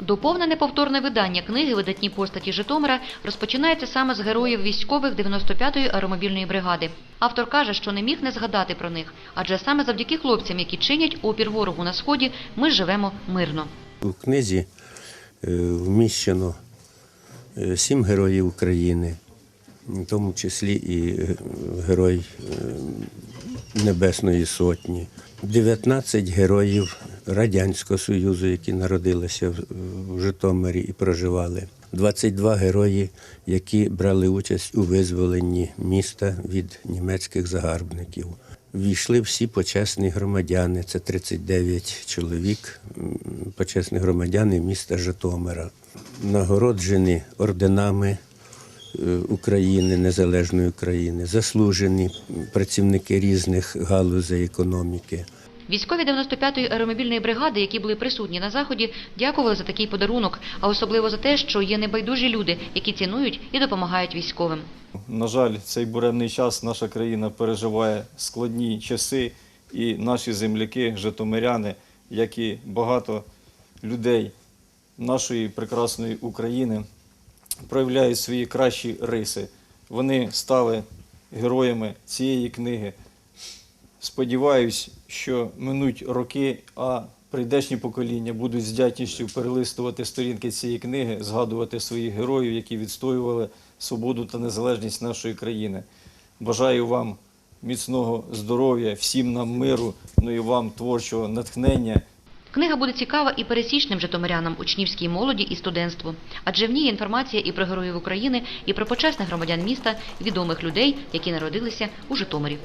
Доповнене повторне видання книги «Видатні постаті Житомира» розпочинається саме з героїв військових 95-ї аеромобільної бригади. Автор каже, що не міг не згадати про них, адже саме завдяки хлопцям, які чинять опір ворогу на сході, ми живемо мирно. У книзі е, вміщено е, сім героїв України, в тому числі і е, герой Небесної Сотні, 19 героїв Радянського Союзу, які народилися в- Житомирі і проживали. 22 герої, які брали участь у визволенні міста від німецьких загарбників. Війшли всі почесні громадяни, це 39 чоловік, почесні громадяни міста Житомира, нагороджені орденами е, України, незалежної України, заслужені працівники різних галузей економіки. Військові 95-ї аеромобільної бригади, які були присутні на заході, дякували за такий подарунок, а особливо за те, що є небайдужі люди, які цінують і допомагають військовим. На жаль, цей буремний час наша країна переживає складні часи, і наші земляки, житомиряни, як і багато людей нашої прекрасної України, проявляють свої кращі риси. Вони стали героями цієї книги. Сподіваюсь, що минуть роки, а прийдешні покоління будуть з дятністю перелистувати сторінки цієї книги, згадувати своїх героїв, які відстоювали свободу та незалежність нашої країни. Бажаю вам міцного здоров'я, всім нам миру, ну і вам творчого натхнення. Книга буде цікава і пересічним житомирянам, учнівській молоді і студентству. Адже в ній інформація і про героїв України, і про почесних громадян міста, відомих людей, які народилися у Житомирі.